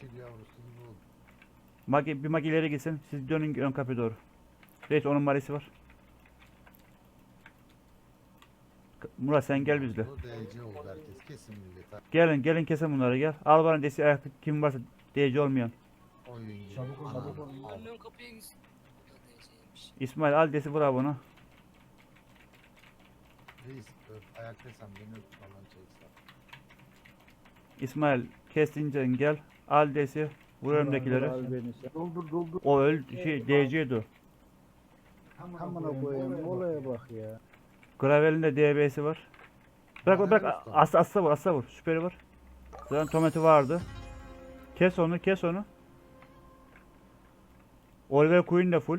Gibi oldu. Magi, bir magi ileri gitsin. Siz dönün ön kapıya doğru. Reis onun marisi var. Murat sen gel bizle. Gelin gelin kesin bunları gel. Al bana desi ayakta kim varsa DC olmayan. Çabuk ol, çabuk ol. İsmail al desi vur bunu. Reis öp. Ayaktaysam beni öp falan çeksen. İsmail kestince gel. Al desi. Vur sen. Doldur doldur. O öl şey DC'di o. Amına koyayım olaya bak ya. Gravel'in de DB'si var. Bırak bırak asla asla vur asla vur. Süperi var. Zaten tomati vardı. Kes onu kes onu. Oliver Queen de full.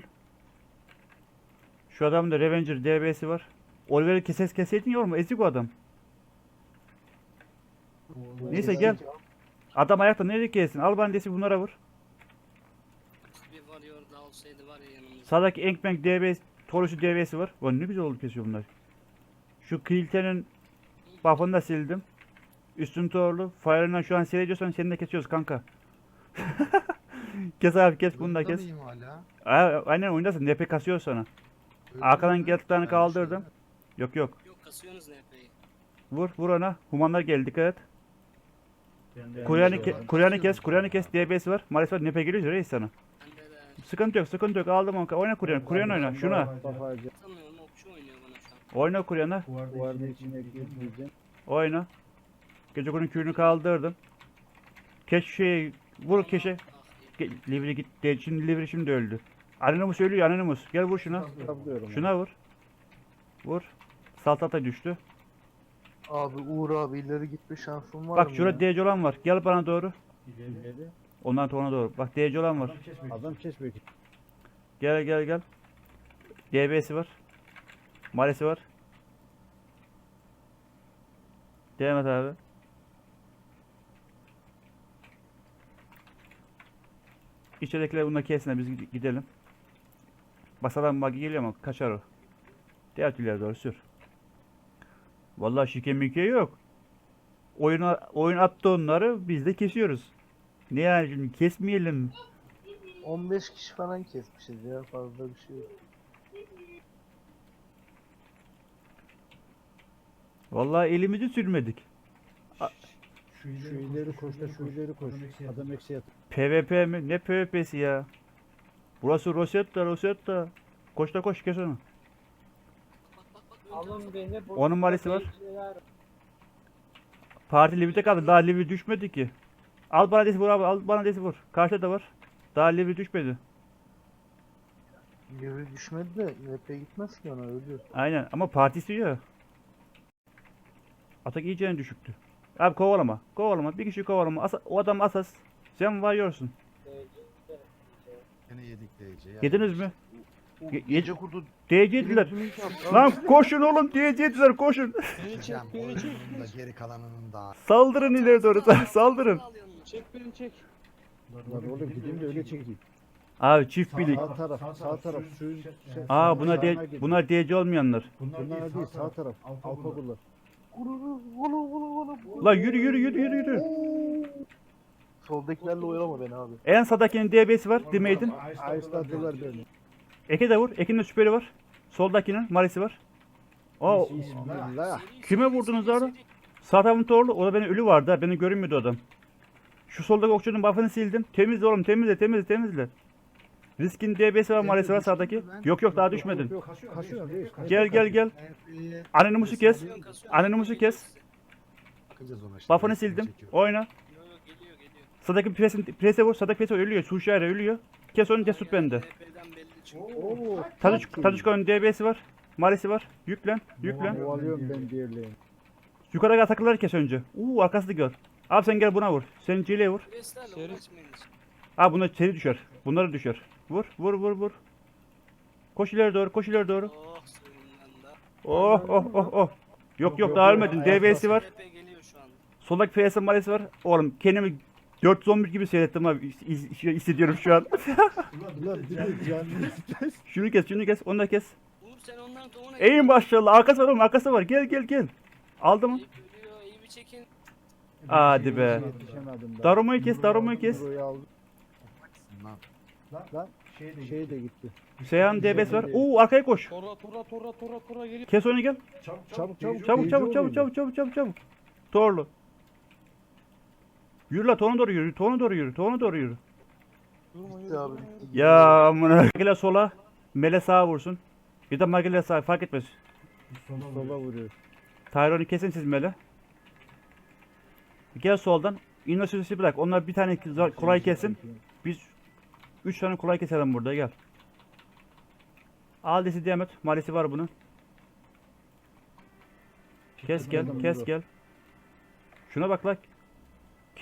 Şu adamın da Revenger DB'si var. Oliver'i keses keseydin oğlum ezik o adam. Neyse gel. Adam ayakta nereye kessin? Al bana desi bunlara vur. Bir varıyor da olsaydı var ya yanımızda. Sağdaki Enkbank DB, Torus'u DB'si var. Ulan ne güzel oldu kesiyor bunlar. Şu Kilte'nin buff'ını da sildim. Üstün torlu. Fire'ından şu an seyrediyorsan seni de kesiyoruz kanka. kes abi kes bunu da kes. mıyım hala? Aa, aynen oynasın. NP kasıyor sana. Öldüm Arkadan mü? geldiklerini Ben bir kaldırdım. şey- Yok yok. Yok kasıyorsunuz NP'yi. Vur vur ona. Humanlar geldi dikkat et. Kuryan'ı de- ke Kuryan'ı kes. Kuryan'ı kes. DB'si var. Maalesef NP geliyor reis sana. Sıkıntı yok sıkıntı yok. Aldım onu. Oyna Kuryan. Kuryan oyna. Şuna. Kafacı. atamıyorum okçu oynuyor bana şu an. Oyna Kuryan'a. Duvarın içine girmeyeceğim. Oyna. Gece günün köyünü kaldırdım. Keş şey vur keşe. Ge- Livri gitti. Şimdi Livri şimdi öldü. Anonymous ölüyor Anonymous. Gel vur şuna. Şuna vur. Vur. Saltata düştü. Abi Uğur abi ileri gitme şansın var Bak mı şurada? DC olan var. Gel bana doğru. İleri. Ondan sonra doğru. Bak DC olan var. Adam kesmek. Gel gel gel. DB'si var. Maresi var. Devam et abi. İçeridekiler bunları kesin biz gid- gidelim. Basadan magi geliyor ama kaçar o. Diğer türlere doğru sür. Vallahi şike mike yok. Oyuna, oyun attı onları biz de kesiyoruz. Ne yani şimdi kesmeyelim mi? 15 kişi falan kesmişiz ya fazla bir şey yok. Vallahi elimizi sürmedik. Şu ileri koş da şu ileri koş. Adam eksi yat. PvP mi? Ne PvP'si ya? Burası Rosetta, Rosetta. Koş da koş kes onu. Bak bak bak. ön Alın beni bu Onun marisi var. Parti Livi'de kaldı. Daha Livi düşmedi ki. Al bana desi vur abi. Al bana desi vur. Karşıda da var. Daha Livi düşmedi. Levi düşmedi de NP gitmez ki ona ölüyor. Aynen ama parti istiyor. Atak iyice düşüktü. Abi kovalama. Kovalama. Bir kişi kovalama. Asa- o adam asas. Sen varıyorsun. Yine yedik DC. Yediniz mi? Ge- gece kurdu DC'diler. Lan koşun oğlum DC'diler koşun. Beni çek, beni çek. Da geri kalanının da. Saldırın ileri doğru. Saldırın. Çek beni çek. Lan oğlum gideyim de öyle çekeyim. Abi çift birlik. Sağ taraf, sağ taraf. Şu şey- Aa buna gidin. bunlar DC olmayanlar. Bunlar değil sağ taraf. Alfa bunlar. Vurur, vurur, vurur, vurur. La yürü yürü yürü yürü yürü. Soldakilerle oyalama beni abi. En sağdakinin DB'si var. Demeydin. Ayısladılar beni. Eke de vur. Ekin de süperi var. Soldakinin Marisi var. Bismillah. kime vurdunuz orada? Sağ tarafın torlu. O da benim ölü vardı. ha, Beni görünmüyordu adam. Şu soldaki okçunun buff'ını sildim. Temizle oğlum temizle temizle temizle. Riskin DB'si var Marisi var sağdaki. Yok yok daha düşmedin. Yok, kaçıyorum reis. Gel gel gel. Anonymousu kes. Anonymousu kes. Bakacağız ona işte. Buff'ını sildim. çekiyor. Oyna. Yok yok geliyor geliyor. Sağdaki presin, prese vur. Sağdaki prese ölüyor. Suşare ölüyor. Kes onu cesut bende. Oo. Tadıç, Tadıçko'nun DB'si var. Marisi var. Yüklen. Yüklen. Kovalıyorum ben diğerlerini. Yukarı atakları kes önce. Uuu arkası da gör. Abi sen gel buna vur. Sen Cile'ye vur. Abi bunlar seni düşer. Bunları düşer. Vur vur vur vur. Koş ileri doğru koş ileri doğru. Oh. Oh oh oh oh. Yok yok daha ölmedin. DB'si var. Soldaki PS Marisi var. Oğlum kendimi 411 gibi seyrettim abi. Hissediyorum şu an. Ulan bir de canlı. şunu kes şunu kes. Onu da kes. Uğur sen ondan Ey maşallah. Arkası var oğlum arkası var. Gel gel gel. Aldım. İyi ölüyor iyi bir çekin. Hadi be. Yetişemedim ben. Kes, darumayı kes. Aldım. Lan. Lan şey de gitti. Seyhan DBS var. Oo arkaya koş. Tora tora tora tora tora geliyor. Kes onu gel. Çabuk çabuk. Çabuk çabuk çabuk çabuk çabuk çabuk çabuk. Torlu. Yürü la tona doğru yürü. Tona doğru yürü. Tona doğru yürü. Durma Bitti abi. bitti. Ya amına. Magile sola. Mele sağa vursun. Ya da Magile sağa fark etmez. Sola vuruyor. Tyron'u kesin siz Mele. Gel soldan. Innocent'i bırak. Onlar bir tane kolay kesin. Biz 3 tane kolay keselim burada gel. Aldesi Demet. Malisi var bunun. Kes gel, kes gel. Şuna bak lan.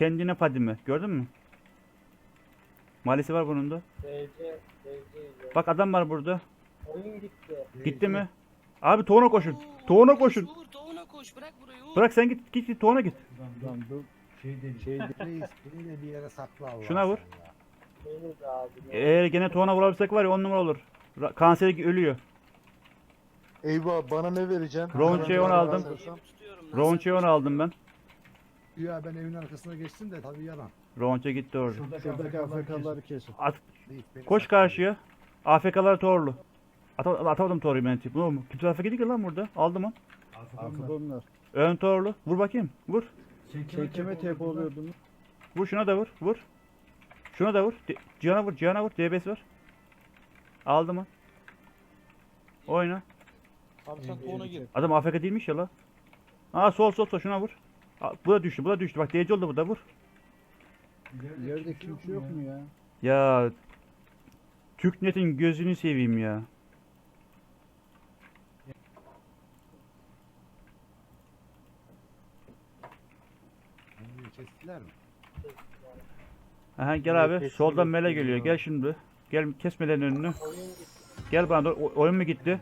Kendine Fadime. Gördün mü? Malisi var bunun da. Bak adam var burada. Oyun gitti. Gitti mi? Abi toğuna koşun. Toğuna koşun. Vur toğuna koş bırak burayı vur. Bırak sen git git git toğuna git. Lan dur. Şey değil. Şey beni de bir yere sakla Allah Şuna vur. Beni de abi. Eğer gene toğuna vurabilirsek var ya 10 numara olur. Ra- kanseri ölüyor. Eyvah bana ne vereceksin? Ronche'yi onu aldım. Tutuyorum lan. Ronche'yi onu aldım ben. Ya ben evin arkasına geçtim de tabii yalan. Ronche gitti orada. Şuradaki Afrikalıları kesin. At, beni koş karşıya. AFK'lar torlu. At, atamadım toruyu ben tip. Ne oldu? Kimse AFK değil ki lan burada. Aldım onu. Arkada onlar. Ön torlu. Vur bakayım. Vur. Şey kime tep oluyordun? Vur şuna da vur. Vur. Şuna da vur. De- Cihan'a vur. Cihan'a vur. DBS var. Aldım onu. Oyna. Abi sen tona gir. Adam AFK değilmiş ya la. Aa sol sol sol şuna vur. Aa, bu da düştü. Bu da düştü. Bak DC oldu burada vur. Yerde kimse yok mu ya? Ya Türknet'in gözünü seveyim ya. Kestiler mi? Aha gel abi. Soldan mele geliyor. Gel şimdi. Gel kes melenin önünü. Gel bana doğru. O- oyun mu gitti?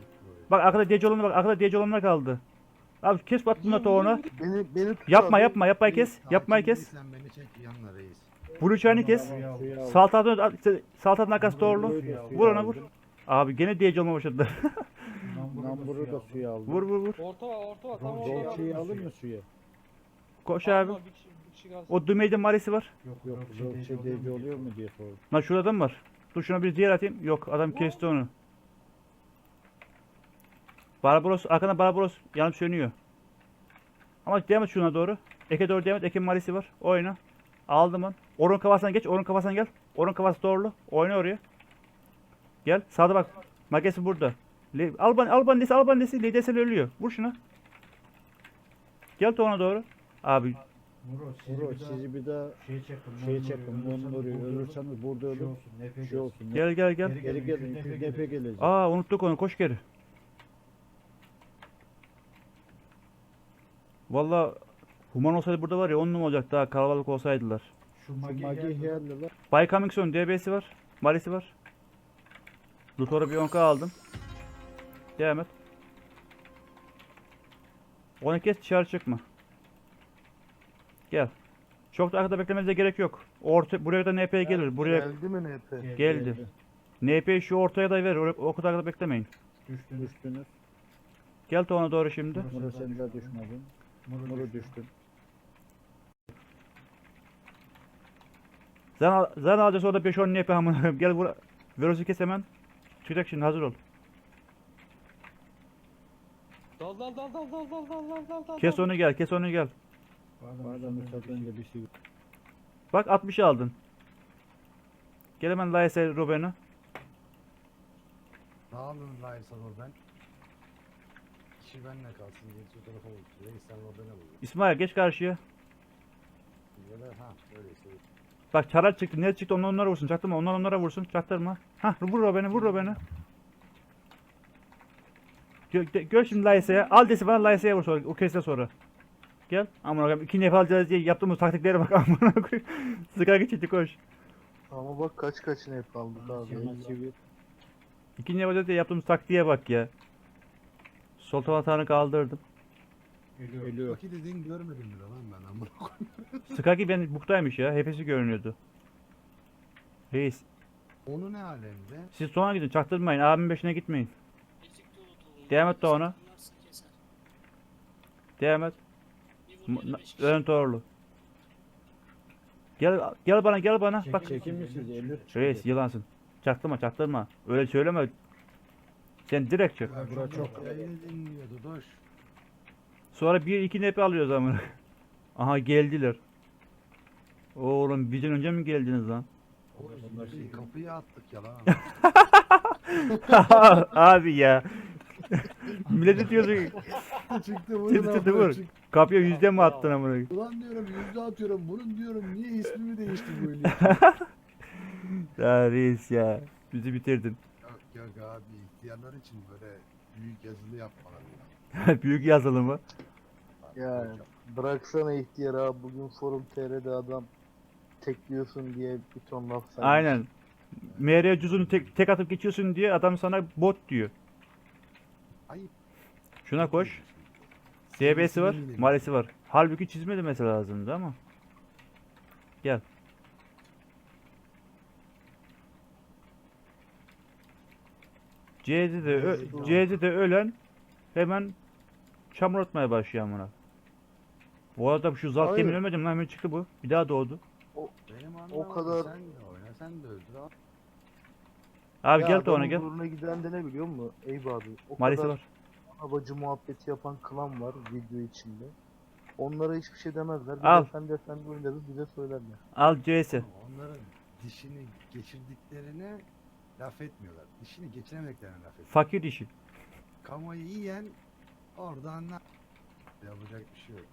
Bak arkada DC olanlar bak. Arkada DC olanlar kaldı. Abi kes bak bunda toğunu. Beni, beni tut Yapma abi. yapma yapmayı kes. Reis, Yapmayı kes. Sen beni çek yanına reis. Blue çayını kes. Tamam. Saltatın saltatın arkası doğru. Vur ona vur. Abi gene DC olmaya başladı. Namburu da suya aldım. vur vur vur. Orta var orta var. Tamam. Dolce'yi alır mı suya? Koş abi. Bir kişi, bir kişi kalsın. O Dümeyde Marisi var. Yok Dolce DC oluyor mu diye sordum. Lan şurada adam var. Dur şuna bir diğer atayım. Yok adam kesti onu. Barbaros arkada Barbaros yanıp sönüyor. Ama devam et şuna doğru. Eke doğru devam et. Eke Marisi var. Oyna. Aldım onu. Orun kafasına geç. Orun kafasına gel. Orun kafası doğru. Oyna oraya. Gel. Sağda bak. Magesi burada. Le Alban Alban Lesi Alban Lesi Lidesel ölüyor. Vur şuna. Gel ona doğru. Abi Muro sizi bir daha şey çekin. Bunun oraya ölürseniz burada ölün. Şey olsun. gel gel gel. Geri gelin. Nefe gelecek. Aa unuttuk onu. Koş geri. Valla Human olsaydı burada var ya 10 numara olacak daha kalabalık olsaydılar. Şu magi yerliler. Bay Cummingson DB'si var. Marisi var. Luthor'a bir 10k aldım. Devam et. Onu kes dışarı çıkma. Gel. Çok da arkada beklemenize gerek yok. Orta, buraya da NP gelir. Buraya Geldi mi NP? geldi. NP şu ortaya da ver. O, o kadar arkada beklemeyin. Düştünüz. Gel Tuğan'a doğru şimdi. Muro sen de düşmedin. Muro düştün. Zan, al- zan alacağız orada 5-10 NP amına. Gel bura. Verosu kes hemen. Çıkacak şimdi hazır ol. Dal dal dal dal dal dal dal dal dal dal. Kes onu gel. Kes onu gel. Bazen müsaadenle bir şey. Bak 60 aldın. Gel hemen Laise Ruben'e. Sağ olun Reis Anor ben. Kişi benle kalsın. Gerisi o tarafa. Reis sen orada ne buldun? İsmail geç karşıya. Ya da ha öyleyse. Bak çaral çıktı. Ne çıktı? Onlar onlara vursun. Çaktırma. Onlar onlara vursun. Çaktırma. Hah vur Ruben'e. Vur Ruben'e. Gör, şimdi Laise'ye. Al desi bana Laise'ye vur sonra. O kese sonra. Gel. Aman koyayım. İkinci nef alacağız diye yaptığımız taktiklere bak. Aman koyayım. Sıkar geçici koş. Ama bak kaç kaç NP aldık abi. İkinci alacağız diye yaptığımız taktiğe bak ya. Sol tarafını kaldırdım. Ölüyor. Bak dediğin görmedim bile lan ben amına koyayım. Skaki ben buktaymış ya. Hepsi görünüyordu. Reis. Onu ne alemde? Siz sonra gidin. Çaktırmayın. Abimin peşine gitmeyin. Devam et de ona. Devam et. Ön torlu. Gel gel bana gel bana. Bak. Çekin mi siz? 53 Reis yılansın. Çaktırma çaktırma. Öyle söyleme. Sen direkt çık. Ya bura çok- Yayını dinliyordu doş. Sonra bir iki nepe alıyoruz ama. Aha geldiler. Oğlum bizden önce mi geldiniz lan? Biz şey- kapıyı attık ya lan. Abi ya. Millete diyorsun çıktı Çıktı çıktı vur. Kapıya yüzde mi attın amına? Ulan diyorum yüzde atıyorum. Bunun diyorum niye ismimi değişti böyle? Ya reis ya. Bizi bitirdin. yok yok abi ihtiyarlar için böyle büyük yazılı yapmalar ya. Büyük yazılı mı? Ya bıraksana ihtiyar abi bugün forum TR'de adam tekliyorsun diye bir ton laf saymış. Aynen. MR cüzünü tek, tek atıp geçiyorsun diye adam sana bot diyor. Ayıp. Şuna koş. DB'si var, malesi var. Halbuki çizmedi mesela lazımdı ama. Gel. C'de de, ö- C'de de ölen hemen çamur atmaya başlıyor amına. Bu arada şu zat Hayır. demin ölmedim lan hemen çıktı bu. Bir daha doğdu. Benim O anlamadım. kadar- Sen de oyna sen de öldür abi. Abi Ya gel de ona adamın gel. gururuna giden de ne biliyor musun? Eyüp abi. O Malesi kadar var. abacı muhabbeti yapan klan var video içinde. Onlara hiçbir şey demezler. Bir Al. de efendi efendi oynarız bize söylerler. Al. Ama Onların dişini geçirdiklerine laf etmiyorlar. Dişini geçiremediklerine laf ediyorlar. Fakir işi. Kamayı yiyen oradan ne yapacak bir şey yok.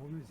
O mesela